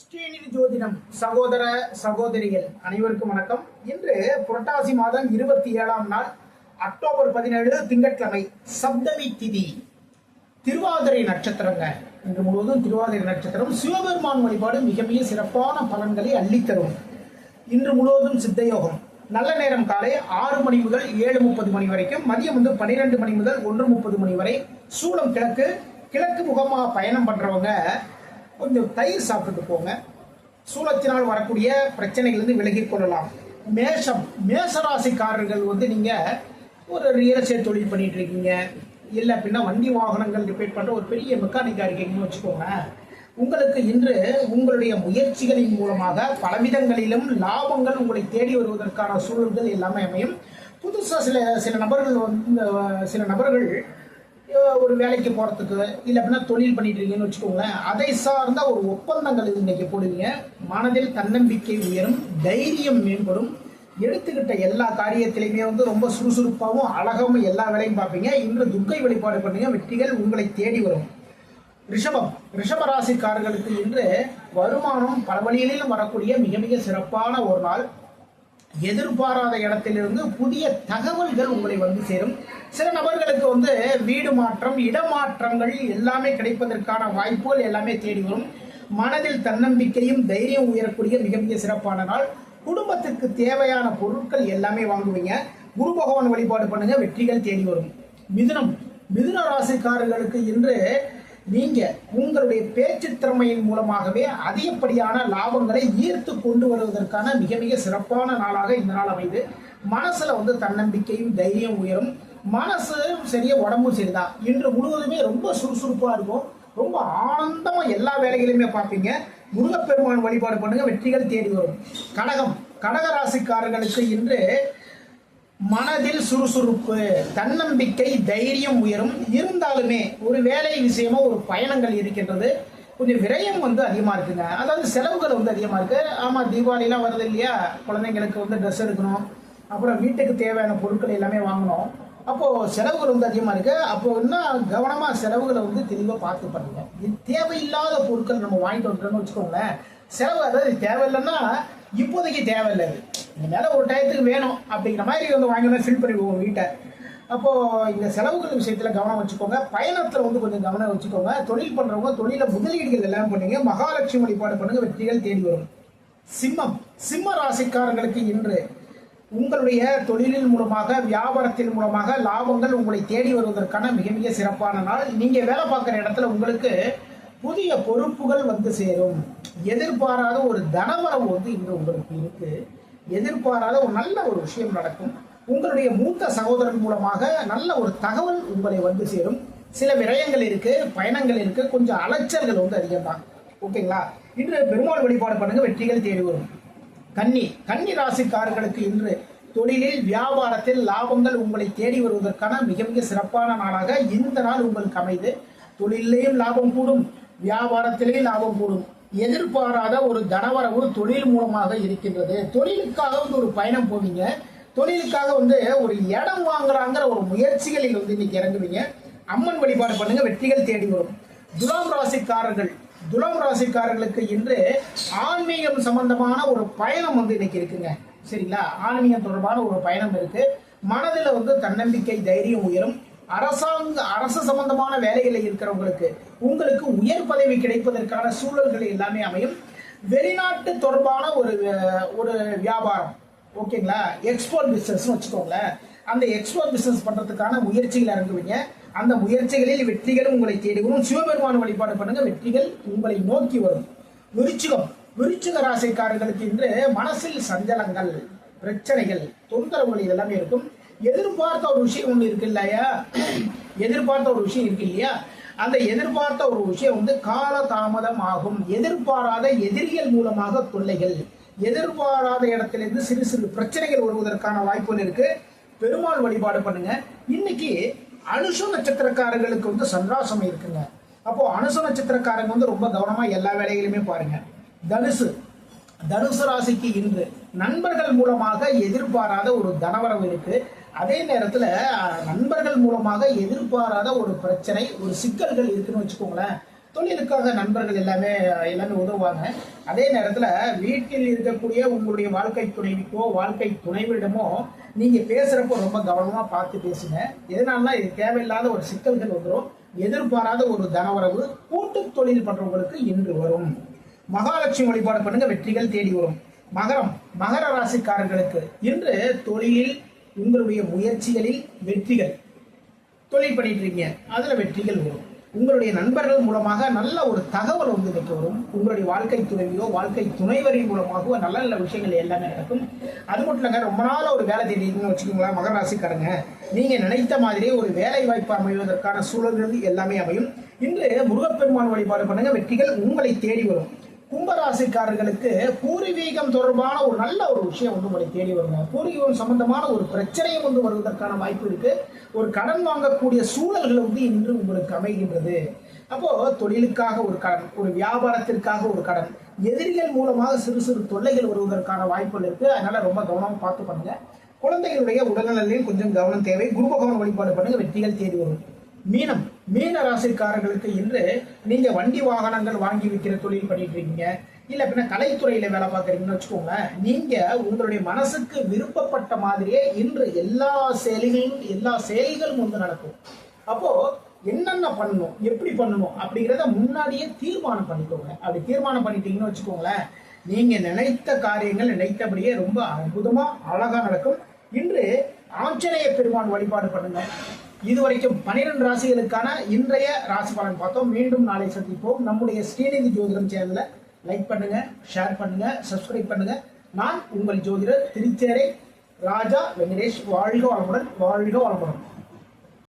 ஸ்ரீநிதி ஜோதிடம் சகோதர சகோதரிகள் அனைவருக்கும் வணக்கம். இன்று புரட்டாசி மாதம் இருபத்தி ஏழாம் நாள் அக்டோபர் பதினேழு திங்கட்கிழமை சப்தமி திதி. திருவாதிரை நட்சத்திரங்க. இன்று முழுவதும் திருவாதிரை நட்சத்திரம் சிவபெருமான் வழிபாடு மிக மிக சிறப்பான பலன்களை அள்ளித்தரும். இன்று முழுவதும் சித்தயோகம். நல்ல நேரம் காலை ஆறு மணி முதல் ஏழு முப்பது மணி வரைக்கும் மதியம் வந்து பன்னிரெண்டு மணி முதல் ஒன்று முப்பது மணி வரை சூளம் கிழக்கு கிழக்கு முகமாக பயணம் பண்றவங்க கொஞ்சம் தயிர் சாப்பிட்டுட்டு போங்க. சூலத்தினால் வரக்கூடிய பிரச்சனைகள்லேருந்து விலகிக் கொள்ளலாம். மேஷம் மேசராசிக்காரர்கள் வந்து நீங்கள் ஒரு ரியல் எஸ்டேட் தொழில் பண்ணிட்டு இருக்கீங்க. இல்லை அப்படின்னா வண்டி வாகனங்கள் ரிப்பேர் பண்ணுற ஒரு பெரிய மெக்கானிக்காக இருக்கீங்கன்னு வச்சுக்கோங்க உங்களுக்கு இன்று உங்களுடைய முயற்சிகளின் மூலமாக பலவிதங்களிலும் லாபங்கள் உங்களை தேடி வருவதற்கான சூழல்கள் எல்லாமே அமையும். புதுசாக சில சில நபர்கள் வந்து சில நபர்கள் ஒரு வேலைக்கு போகிறதுக்கு இல்லை அப்படின்னா தொழில் பண்ணிட்டு இருக்கீங்கன்னு வச்சுக்கோங்களேன் அதை சார்ந்த ஒரு ஒப்பந்தங்கள் இது இன்றைக்கி போடுவீங்க. மனதில் தன்னம்பிக்கை உயரும் தைரியம் மேம்படும். எடுத்துக்கிட்ட எல்லா காரியத்திலையுமே வந்து ரொம்ப சுறுசுறுப்பாகவும் அழகாகவும் எல்லா வேலையும் பார்ப்பீங்க. இன்று துர்க்கை வழிபாடு பண்ணுங்க வெற்றிகள் உங்களை தேடி வரும். ரிஷபம். ரிஷப ராசிக்காரர்களுக்கு இன்று வருமானம் பல வழிகளிலும் வரக்கூடிய மிக மிக சிறப்பான ஒரு நாள். எதிர்பாராத இடத்திலிருந்து புதிய தகவல்கள் உங்களை வந்து சேரும். சில நபர்களுக்கு வந்து வீடு மாற்றம் இடமாற்றங்கள் எல்லாமே கிடைப்பதற்கான வாய்ப்புகள் எல்லாமே தேடி வரும். மனதில் தன்னம்பிக்கையும் தைரியம் உயரக்கூடிய மிக மிக சிறப்பான நாள். குடும்பத்திற்கு தேவையான பொருட்கள் எல்லாமே வாங்குவீங்க. குரு பகவான் வழிபாடு பண்ணுங்க வெற்றிகள் தேடி வரும். மிதுனம். மிதுன ராசிக்காரர்களுக்கு இன்று நீங்க உங்களுடைய பேச்சு திறமையின் மூலமாகவே அதிகப்படியான லாபங்களை ஈர்த்து கொண்டு வருவதற்கான மிக மிக சிறப்பான நாளாக இந்த நாள் அமைது மனசுல வந்து தன்னம்பிக்கையும் தைரியம் உயரும். மனசும் சரியா உடம்பும் சரிதான் இன்று முழுவதுமே ரொம்ப சுறுசுறுப்பா இருக்கும். ரொம்ப ஆனந்தமா எல்லா வேலைகளையுமே பார்ப்பீங்க. முருகப்பெருமான் வழிபாடு பண்ணுங்க வெற்றிகள் தேடி வரும். கடகம். கடக ராசிக்காரர்களுக்கு இன்று மனதில் சுறுசுறுப்பு தன்னம்பிக்கை தைரியம் உயரும். இருந்தாலுமே ஒரு வேலை விஷயமா ஒரு பயணங்கள் இருக்கின்றது. கொஞ்சம் விரயம் வந்து அதிகமாக இருக்குங்க. அதாவது செலவுகள் வந்து அதிகமாக இருக்கு. ஆமாம் தீபாவளிலாம் வருது இல்லையா? குழந்தைங்களுக்கு வந்து ட்ரெஸ் எடுக்கணும். அப்புறம் வீட்டுக்கு தேவையான பொருட்கள் எல்லாமே வாங்கணும். அப்போது செலவுகள் வந்து அதிகமாக இருக்கு. அப்போ இன்னும் கவனமாக செலவுகளை வந்து தெளிவாக பார்த்து பண்ணுங்க. இது தேவையில்லாத பொருட்கள் நம்ம வாங்கிட்டு வந்துட்டோம்னு வச்சுக்கோங்களேன். செலவு அதாவது தேவையில்லைன்னா இப்போதைக்கு தேவையில்லை அது. இனிமேல ஒரு டயத்துக்கு வேணும் அப்படிங்கிற மாதிரி வந்து வாங்கி ஃபில் பண்ணிடுவோம் வீட்டை. அப்போ இந்த செலவுகள் விஷயத்துல கவனம் வச்சுக்கோங்க. பயணத்துல வந்து கொஞ்சம் கவனம் வச்சுக்கோங்க. தொழில் பண்றவங்க தொழில முதலீடுகள் எல்லாம் பண்ணுங்க. மகாலட்சுமி வழிபாடு பண்ணுங்க. வெற்றிகள் தேடி வரும். சிம்மம் சிம்ம ராசிக்காரங்களுக்கு இன்று உங்களுடைய தொழிலின் மூலமாக வியாபாரத்தின் மூலமாக லாபங்கள் உங்களை தேடி வருவதற்கான மிக மிக சிறப்பான நாள். நீங்க வேலை பார்க்குற இடத்துல உங்களுக்கு புதிய பொறுப்புகள் வந்து சேரும். எதிர்பாராத ஒரு தனவரவு வந்து இன்று உங்களுக்கு இருக்கு. எதிர்பாராத ஒரு நல்ல ஒரு விஷயம் நடக்கும். உங்களுடைய மூத்த சகோதரன் மூலமாக நல்ல ஒரு தகவல் உங்களை வந்து சேரும். சில விரயங்கள் இருக்கு பயணங்கள் இருக்கு கொஞ்சம் அலைச்சல்கள் வந்து அதிகம் தான் ஓகேங்களா? இன்று பெருமாள் வழிபாடு பண்ணுங்க வெற்றிகள் தேடி வரும். கன்னி கன்னி ராசிக்காரர்களுக்கு இன்று தொழிலில் வியாபாரத்தில் லாபங்கள் உங்களை தேடி வருவதற்கான மிக மிக சிறப்பான நாளாக இந்த நாள் உங்களுக்கு அமைது. தொழிலையும் லாபம் கூடும் வியாபாரத்திலேயும் லாபம் கூடும். எதிர்பாராத ஒரு தனவரவு தொழில் மூலமாக இருக்கின்றது. தொழிலுக்காக வந்து ஒரு பயணம் போவீங்க. தொழிலுக்காக வந்து ஒரு இடம் வாங்குறாங்கிற ஒரு முயற்சிகளில் வந்து இன்னைக்கு இறங்குவீங்க. அம்மன் வழிபாடு பண்ணுங்க வெற்றிகள் தேடி வரும். துலாம் ராசிக்காரர்கள் துலாம் ராசிக்காரர்களுக்கு இன்று ஆன்மீகம் சம்பந்தமான ஒரு பயணம் வந்து இன்னைக்கு இருக்குங்க. சரிங்களா? ஆன்மீகம் தொடர்பான ஒரு பயணம் இருக்கு. மனதில் வந்து தன்னம்பிக்கை தைரியம் உயரும். அரசாங்க அரசு சம்பந்தமான வேலைகளில் இருக்கிறவங்களுக்கு உங்களுக்கு உயர் பதவி கிடைப்பதற்கான சூழல்கள் எல்லாமே அமையும். வெளிநாட்டு தொடர்பான ஒரு ஒரு வியாபாரம் ஓகேங்களா? எக்ஸ்போர்ட் பிசினஸ் வச்சுக்கோங்களேன். அந்த எக்ஸ்போர்ட் பிசினஸ் பண்றதுக்கான முயற்சிகள் இறங்குவீங்க. அந்த முயற்சிகளில் வெற்றிகளும் உங்களை தேடி வரும் சிவபெருமான வழிபாடு பண்ணுங்க. வெற்றிகள் உங்களை நோக்கி வரும். விருச்சிகம் விருச்சிக ராசிக்காரர்களுக்கு இன்று மனசில் சஞ்சலங்கள் பிரச்சனைகள் தொந்தரவுகள் இதெல்லாமே இருக்கும். எதிர்பார்த்த ஒரு விஷயம் ஒன்று இருக்கு இல்லையா? எதிர்பார்த்த ஒரு விஷயம் இருக்கு இல்லையா? அந்த எதிர்பார்த்த ஒரு விஷயம் வந்து கால தாமதம் ஆகும். எதிர்பாராத எதிரிகள் மூலமாக தொல்லைகள். எதிர்பாராத இடத்திலிருந்து சிறு சிறு பிரச்சனைகள் வருவதற்கான வாய்ப்புகள் இருக்கு. பெருமாள் வழிபாடு பண்ணுங்க. இன்னைக்கு அனுஷ நட்சத்திரக்காரர்களுக்கு வந்து சந்திராசம் இருக்குங்க. அப்போ அனுச நட்சத்திரக்காரங்க வந்து ரொம்ப கவனமா எல்லா வேலைகளுமே பாருங்க. தனுசு. தனுசு ராசிக்கு இன்று நண்பர்கள் மூலமாக எதிர்பாராத ஒரு தனவரவு இருக்கு. அதே நேரத்துல நண்பர்கள் மூலமாக எதிர்பாராத ஒரு பிரச்சனை ஒரு சிக்கல்கள் இருக்குன்னு வச்சுக்கோங்களேன். தொழிலுக்காக நண்பர்கள் எல்லாமே எல்லாமே உதவுவாங்க. அதே நேரத்துல வீட்டில் இருக்கக்கூடிய உங்களுடைய வாழ்க்கை துணைவிக்கோ வாழ்க்கை துணைவிடமோ நீங்க பேசுறப்போ ரொம்ப கவனமா பார்த்து பேசுங்க. எதனாலனா இது தேவையில்லாத ஒரு சிக்கல்கள் வந்துடும் எதிர்பாராத ஒரு தனவரவு கூட்டு தொழில் பண்றவங்களுக்கு இன்று வரும். மகாலட்சுமி வழிபாடு பண்ணுங்க வெற்றிகள் தேடி வரும். மகரம் மகர ராசிக்காரர்களுக்கு இன்று தொழிலில் உங்களுடைய முயற்சிகளில் வெற்றிகள். தொழில் பண்ணிட்டு இருக்கீங்க அதுல வெற்றிகள் வரும். உங்களுடைய நண்பர்கள் மூலமாக நல்ல ஒரு தகவல் வந்து இன்னைக்கு வரும் உங்களுடைய வாழ்க்கை துணைவியோ வாழ்க்கை துணைவரின் மூலமாகவோ நல்ல நல்ல விஷயங்கள் எல்லாமே நடக்கும். அது மட்டும் இல்லைங்க ரொம்ப நாள் ஒரு வேலை தேடிங்கன்னு வச்சுக்கோங்களேன் மகர ராசிக்காரங்க நீங்க நினைத்த மாதிரியே ஒரு வேலை வாய்ப்பு அமைவதற்கான சூழல்கள் எல்லாமே அமையும். இன்று முருகப்பெருமான் வழிபாடு பண்ணுங்க வெற்றிகள் உங்களை தேடி வரும். கும்பராசிக்காரர்களுக்கு பூர்வீகம் தொடர்பான ஒரு நல்ல ஒரு விஷயம் வந்து உங்களை தேடி வருங்க. பூர்வீகம் சம்பந்தமான ஒரு பிரச்சனையும் வந்து வருவதற்கான வாய்ப்பு இருக்கு. ஒரு கடன் வாங்கக்கூடிய சூழல்கள் வந்து இன்று உங்களுக்கு அமைகின்றது. அப்போ தொழிலுக்காக ஒரு கடன் ஒரு வியாபாரத்திற்காக ஒரு கடன் எதிரிகள் மூலமாக சிறு சிறு தொல்லைகள் வருவதற்கான வாய்ப்புகள் இருக்கு. அதனால ரொம்ப கவனமாக பார்த்து பண்ணுங்க. குழந்தைகளுடைய உடல்நலையும் கொஞ்சம் கவனம் தேவை. குரு பகவான் வழிபாடு பண்ணுங்க. வெற்றிகள் தேடி வரும். மீனம். மீன ராசிக்காரர்களுக்கு இன்று நீங்க வண்டி வாகனங்கள் வாங்கி விற்கிற தொழில் பண்ணிட்டு இருக்கீங்க இல்ல அப்படின்னா கலைத்துறையில வேலை பார்க்குறீங்கன்னு வச்சுக்கோங்க நீங்க உங்களுடைய மனசுக்கு விருப்பப்பட்ட மாதிரியே இன்று எல்லா செயலிகளும் எல்லா செயல்களும் வந்து நடக்கும். அப்போ என்னென்ன பண்ணணும் எப்படி பண்ணணும் அப்படிங்கிறத முன்னாடியே தீர்மானம் பண்ணிக்கோங்க. அப்படி தீர்மானம் பண்ணிட்டீங்கன்னு வச்சுக்கோங்களேன் நீங்க நினைத்த காரியங்கள் நினைத்தபடியே ரொம்ப அற்புதமா அழகா நடக்கும். இன்று ஆஞ்சநேய பெருமான் வழிபாடு பண்ணுங்க. இதுவரைக்கும் பனிரெண்டு ராசிகளுக்கான இன்றைய ராசி பலன் பார்த்தோம். மீண்டும் நாளை சந்திப்போம். நம்முடைய ஸ்ரீநிதி ஜோதிடம் சேனலை லைக் பண்ணுங்க ஷேர் பண்ணுங்க சப்ஸ்கிரைப் பண்ணுங்க. நான் உங்கள் ஜோதிடர் திருச்சேரை ராஜா வெங்கடேஷ். வாழ்க வளமுடன் வாழ்க வளமுடன்.